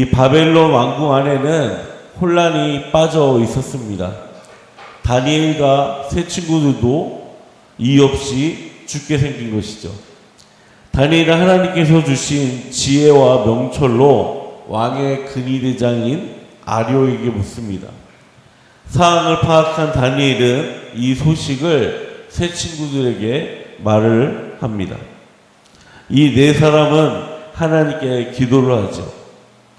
이 바벨론 왕궁 안에는 혼란이 빠져 있었습니다. 다니엘과 세 친구들도 이유 없이 죽게 생긴 것이죠. 다니엘은 하나님께서 주신 지혜와 명철로 왕의 근위대장인 아료에게 묻습니다. 상황을 파악한 다니엘은 이 소식을 세 친구들에게 말을 합니다. 이 네 사람은 하나님께 기도를 하죠.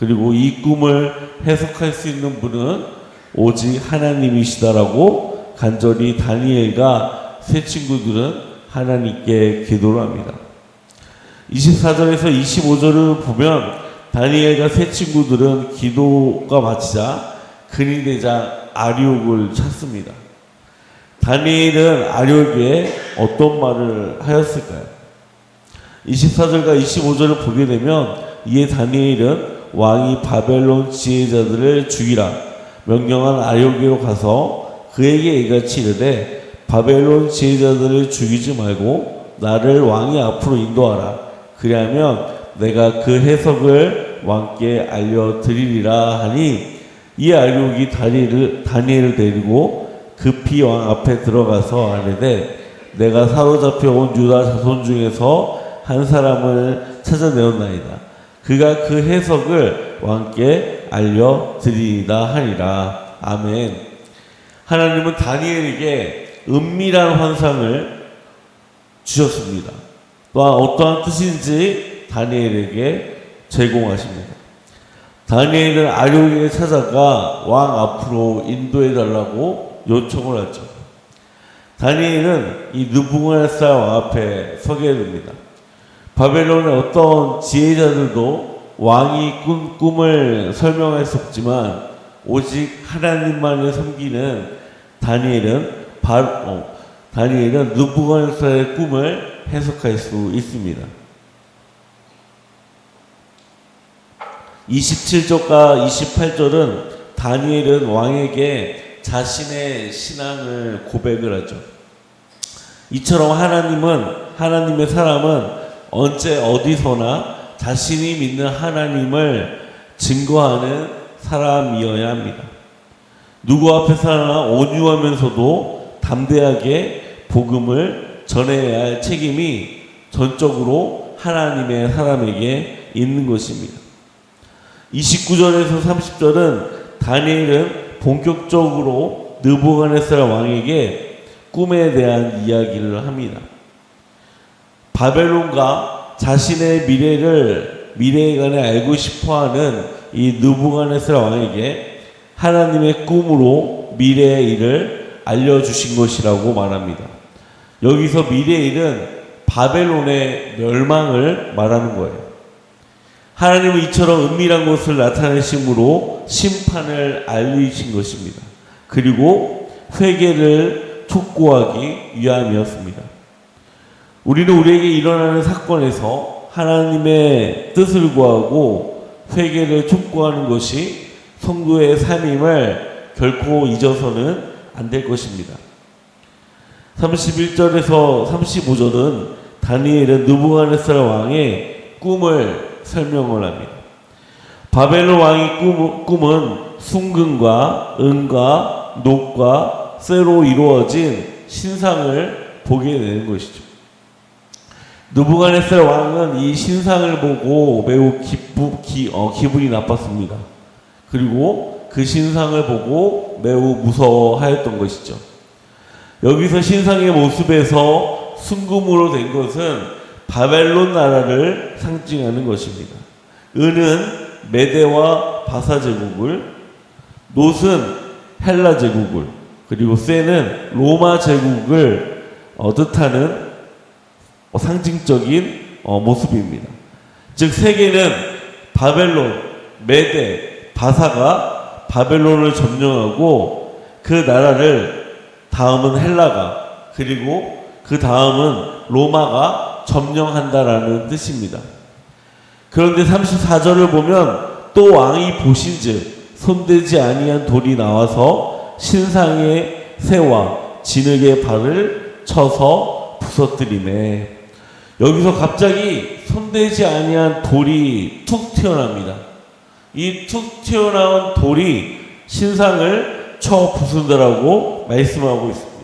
그리고 이 꿈을 해석할 수 있는 분은 오직 하나님이시다라고 간절히 다니엘과 세 친구들은 하나님께 기도를 합니다. 24절에서 25절을 보면 다니엘과 세 친구들은 기도가 마치자 근위대장 아리옥을 찾습니다. 다니엘은 아리옥에 어떤 말을 하였을까요? 24절과 25절을 보게 되면 이에 다니엘은 왕이 바벨론 지혜자들을 죽이라 명령한 아리옥으로 가서 그에게 이같이 이르되 바벨론 지혜자들을 죽이지 말고 나를 왕의 앞으로 인도하라 그리하면 내가 그 해석을 왕께 알려드리리라 하니 이 아리옥이 다니엘을, 다니엘을 데리고 급히 왕 앞에 들어가서 아뢰되 내가 사로잡혀 온 유다 자손 중에서 한 사람을 찾아내었나이다. 그가 그 해석을 왕께 알려드리다 하리라. 아멘. 하나님은 다니엘에게 은밀한 환상을 주셨습니다. 또한 어떠한 뜻인지 다니엘에게 제공하십니다. 다니엘은 아료에게 찾아가 왕 앞으로 인도해 달라고 요청을 하죠. 다니엘은 이 느부갓네살 왕 앞에 서게 됩니다. 바벨론의 어떤 지혜자들도 왕이 꾼 꿈을 설명할 수 없지만 오직 하나님만을 섬기는 다니엘은 바, 어, 다니엘은 느부갓네살의 꿈을 해석할 수 있습니다. 27절과 28절은 다니엘은 왕에게 자신의 신앙을 고백을 하죠. 이처럼 하나님은 하나님의 사람은 언제 어디서나 자신이 믿는 하나님을 증거하는 사람이어야 합니다. 누구 앞에서나 온유하면서도 담대하게 복음을 전해야 할 책임이 전적으로 하나님의 사람에게 있는 것입니다. 29절에서 30절은 다니엘은 본격적으로 느부갓네살 왕에게 꿈에 대한 이야기를 합니다. 바벨론과 자신의 미래를 미래간에 알고 싶어하는 이 느부갓네살 왕에게 하나님의 꿈으로 미래의 일을 알려주신 것이라고 말합니다. 여기서 미래의 일은 바벨론의 멸망을 말하는 거예요. 하나님은 이처럼 은밀한 것을 나타내심으로 심판을 알리신 것입니다. 그리고 회개를 촉구하기 위함이었습니다. 우리는 우리에게 일어나는 사건에서 하나님의 뜻을 구하고 회개를 촉구하는 것이 성도의 삶임을 결코 잊어서는 안 될 것입니다. 31절에서 35절은 다니엘은 느부갓네살 왕의 꿈을 설명을 합니다. 바벨론 왕의 꿈, 꿈은 순금과 은과 녹과 쇠로 이루어진 신상을 보게 되는 것이죠. 느부갓네살 왕은 이 신상을 보고 매우 기쁘, 기, 어, 기분이 나빴습니다. 그리고 그 신상을 보고 매우 무서워하였던 것이죠. 여기서 신상의 모습에서 순금으로 된 것은 바벨론 나라를 상징하는 것입니다. 은은 메대와 바사 제국을, 노은 헬라 제국을, 그리고 쇠는 로마 제국을 어, 뜻하는 어, 상징적인 어, 모습입니다. 즉 세계는 바벨론, 메대, 바사가 바벨론을 점령하고 그 나라를 다음은 헬라가 그리고 그 다음은 로마가 점령한다라는 뜻입니다. 그런데 34절을 보면 또 왕이 보신즉 손대지 아니한 돌이 나와서 신상의 새와 진흙의 발을 쳐서 부서뜨리네. 여기서 갑자기 손대지 아니한 돌이 툭 튀어납니다. 이 툭 튀어나온 돌이 신상을 쳐 부순다라고 말씀하고 있습니다.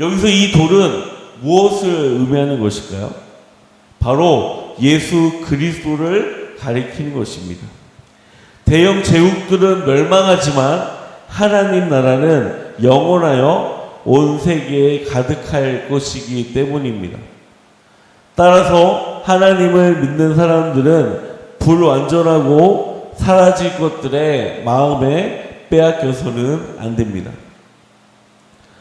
여기서 이 돌은 무엇을 의미하는 것일까요? 바로 예수 그리스도를 가리키는 것입니다. 대형 제국들은 멸망하지만 하나님 나라는 영원하여 온 세계에 가득할 것이기 때문입니다. 따라서 하나님을 믿는 사람들은 불완전하고 사라질 것들의 마음에 빼앗겨서는 안 됩니다.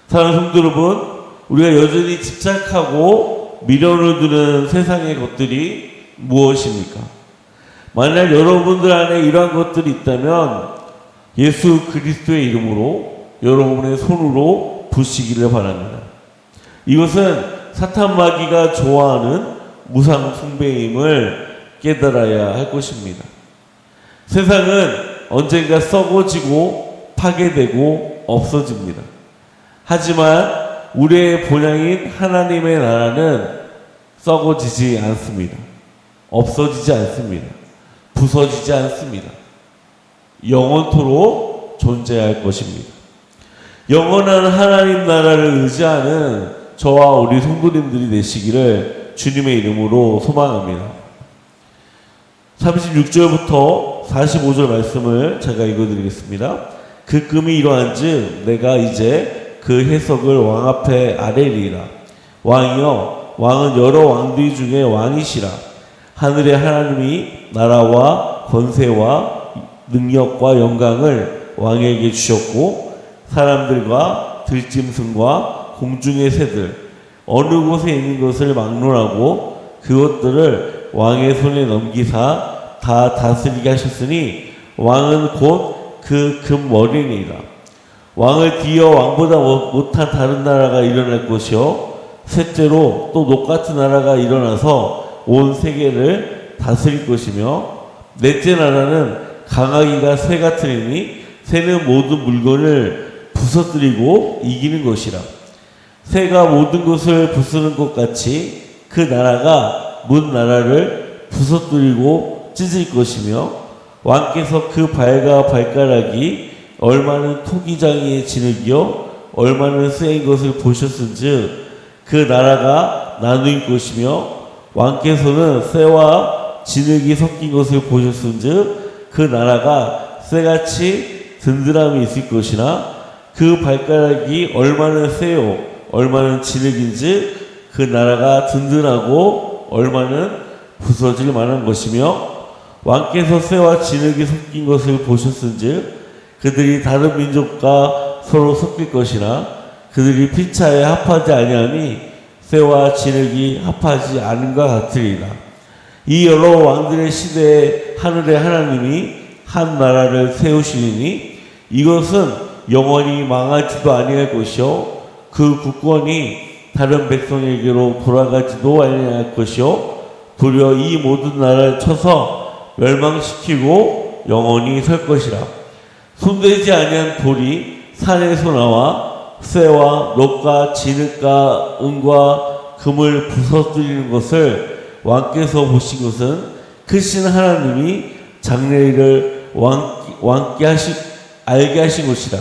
사랑하는 성도 여러분, 우리가 여전히 집착하고 미련을 두는 세상의 것들이 무엇입니까? 만약 여러분들 안에 이러한 것들이 있다면 예수 그리스도의 이름으로 여러분의 손으로 부시기를 바랍니다. 이것은 사탄 마귀가 좋아하는 무상 숭배임을 깨달아야 할 것입니다. 세상은 언젠가 썩어지고 파괴되고 없어집니다. 하지만 우리의 본향인 하나님의 나라는 썩어지지 않습니다. 없어지지 않습니다. 부서지지 않습니다. 영원토록 존재할 것입니다. 영원한 하나님 나라를 의지하는 저와 우리 성도님들이 되시기를 주님의 이름으로 소망합니다. 36절부터 45절 말씀을 제가 읽어드리겠습니다. 그 금이 이러한즉 내가 이제 그 해석을 왕 앞에 아뢰리라. 왕이여 왕은 여러 왕들 중에 왕이시라. 하늘의 하나님이 나라와 권세와 능력과 영광을 왕에게 주셨고 사람들과 들짐승과 공중의 새들 어느 곳에 있는 것을 막론하고 그것들을 왕의 손에 넘기사 다 다스리게 하셨으니 왕은 곧 그 금머리니라 왕을 뒤어 왕보다 못한 다른 나라가 일어날 것이요. 셋째로 또 녹같은 나라가 일어나서 온 세계를 다스릴 것이며 넷째 나라는 강아기가 새 같으니 새는 모든 물건을 부서뜨리고 이기는 것이라 새가 모든 것을 부수는 것 같이 그 나라가 문 나라를 부서뜨리고 찢을 것이며 왕께서 그 발과 발가락이 얼마나 토기장이의 진흙이요 얼마나 쓰인 것을 보셨은즉 그 나라가 나누일 것이며 왕께서는 쇠와 진흙이 섞인 것을 보셨은즉 그 나라가 쇠같이 든든함이 있을 것이나 그 발가락이 얼마나 쇠요 얼마나 진흙인지 그 나라가 든든하고 얼마는 부서질 만한 것이며 왕께서 쇠와 진흙이 섞인 것을 보셨은즉 그들이 다른 민족과 서로 섞일 것이나 그들이 피차에 합하지 아니하니 쇠와 진흙이 합하지 않은과 같으리라. 이 여러 왕들의 시대에 하늘의 하나님이 한 나라를 세우시니 이것은 영원히 망하지도 아니할 것이요 그 국권이 다른 백성에게로 돌아가지도 아니할 것이요. 도리어 이 모든 나라를 쳐서 멸망시키고 영원히 설 것이라. 손대지 아니한 돌이 산에서 나와 쇠와 녹과 진흙과 은과 금을 부서뜨리는 것을 왕께서 보신 것은 크신 하나님이 장래일을 왕, 왕께 하시, 알게 하신 것이라.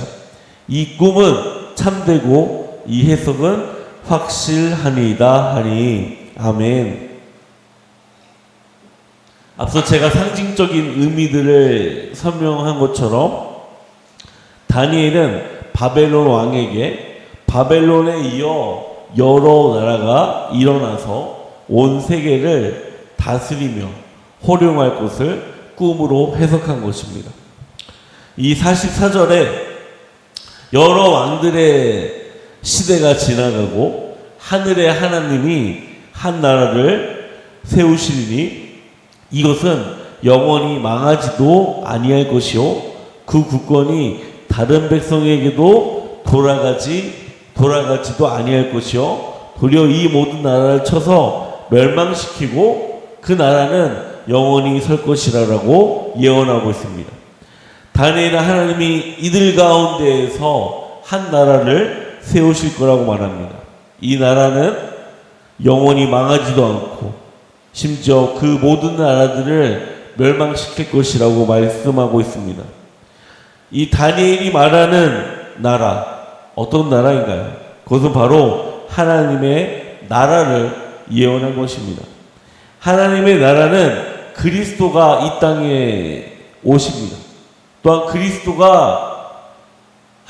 이 꿈은 참되고 이 해석은 확실하니이다 하니 아멘. 앞서 제가 상징적인 의미들을 설명한 것처럼 다니엘은 바벨론 왕에게 바벨론에 이어 여러 나라가 일어나서 온 세계를 다스리며 호령할 것을 꿈으로 해석한 것입니다. 이 44절에 여러 왕들의 시대가 지나가고 하늘의 하나님이 한 나라를 세우시리니 이것은 영원히 망하지도 아니할 것이요 그 국권이 다른 백성에게도 돌아가지 돌아가지도 아니할 것이요 도리어 이 모든 나라를 쳐서 멸망시키고 그 나라는 영원히 설 것이라라고 예언하고 있습니다. 다니엘은 하나님이 이들 가운데에서 한 나라를 세우실 거라고 말합니다. 이 나라는 영원히 망하지도 않고 심지어 그 모든 나라들을 멸망시킬 것이라고 말씀하고 있습니다. 이 다니엘이 말하는 나라 어떤 나라인가요? 그것은 바로 하나님의 나라를 예언한 것입니다. 하나님의 나라는 그리스도가 이 땅에 오십니다. 또한 그리스도가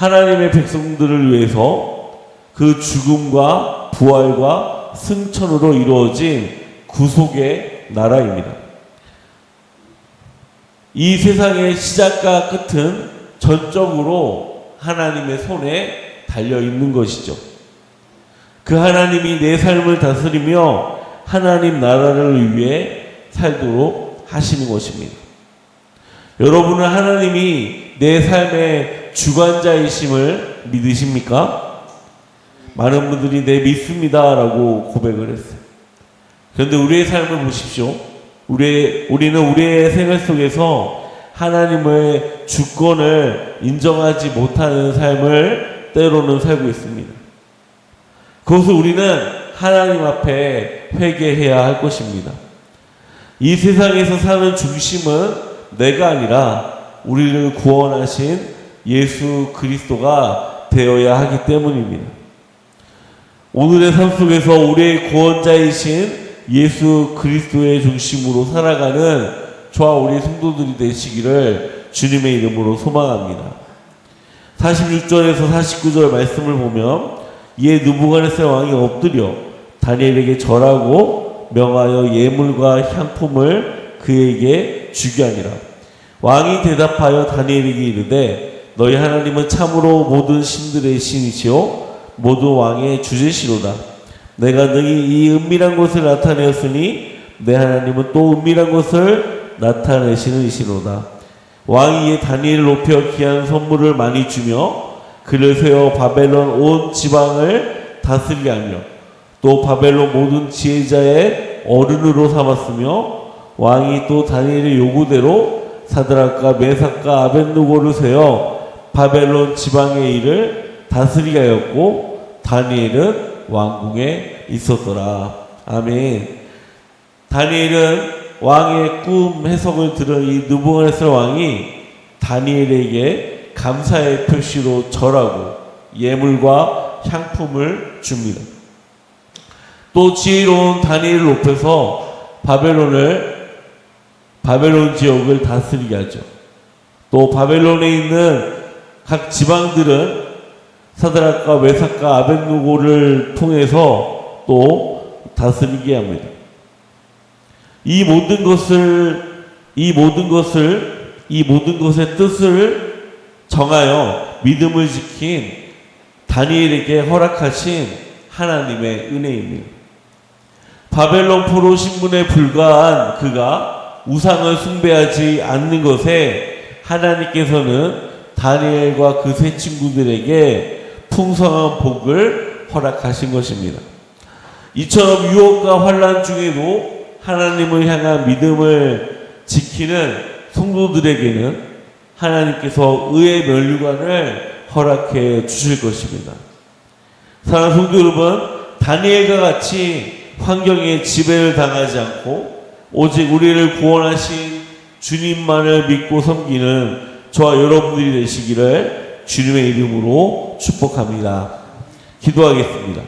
하나님의 백성들을 위해서 그 죽음과 부활과 승천으로 이루어진 구속의 나라입니다. 이 세상의 시작과 끝은 전적으로 하나님의 손에 달려 있는 것이죠. 그 하나님이 내 삶을 다스리며 하나님 나라를 위해 살도록 하시는 것입니다. 여러분은 하나님이 내 삶의 주관자이심을 믿으십니까? 많은 분들이 내 믿습니다라고 고백을 했어요. 그런데 우리의 삶을 보십시오. 우리 우리는 우리의 생활 속에서 하나님의 주권을 인정하지 못하는 삶을 때로는 살고 있습니다. 그것을 우리는 하나님 앞에 회개해야 할 것입니다. 이 세상에서 사는 중심은 내가 아니라 우리를 구원하신 예수 그리스도가 되어야 하기 때문입니다. 오늘의 삶 속에서 우리의 구원자이신 예수 그리스도의 중심으로 살아가는 저와 우리 성도들이 되시기를 주님의 이름으로 소망합니다. 46절에서 49절 말씀을 보면 이에 누부갓네살 왕이 엎드려 다니엘에게 절하고 명하여 예물과 향품을 그에게 주게 하니라. 왕이 대답하여 다니엘에게 이르되 너희 하나님은 참으로 모든 신들의 신이시요 모든 왕의 주제시로다. 내가 너희 이 은밀한 것을 나타내었으니 내 하나님은 또 은밀한 것을 나타내시는 이시로다. 왕이 다니엘을 높여 귀한 선물을 많이 주며 그를 세워 바벨론 온 지방을 다스리게 하며 또 바벨론 모든 지혜자의 어른으로 삼았으며 왕이 또 다니엘의 요구대로 사드락과 메삭과 아벤누고를 세워 바벨론 지방의 일을 다스리게 하였고 다니엘은 왕궁에 있었더라. 아멘. 다니엘은 왕의 꿈 해석을 들은 이 느부갓네살 왕이 다니엘에게 감사의 표시로 절하고 예물과 향품을 줍니다. 또 지혜로운 다니엘을 높여서 바벨론을 바벨론 지역을 다스리게 하죠. 또 바벨론에 있는 각 지방들은 사드락과 메삭과 아벤누고를 통해서 또 다스리게 합니다. 이 모든 것을 이 모든 것을 이 모든 것의 뜻을 정하여 믿음을 지킨 다니엘에게 허락하신 하나님의 은혜입니다. 바벨론 포로 신분에 불과한 그가 우상을 숭배하지 않는 것에 하나님께서는 다니엘과 그 세 친구들에게 풍성한 복을 허락하신 것입니다. 이처럼 유혹과 환란 중에도 하나님을 향한 믿음을 지키는 성도들에게는 하나님께서 의의 면류관을 허락해 주실 것입니다. 사랑하는 성도 여러분, 다니엘과 같이 환경에 지배를 당하지 않고 오직 우리를 구원하신 주님만을 믿고 섬기는 저와 여러분들이 되시기를 주님의 이름으로 축복합니다. 기도하겠습니다.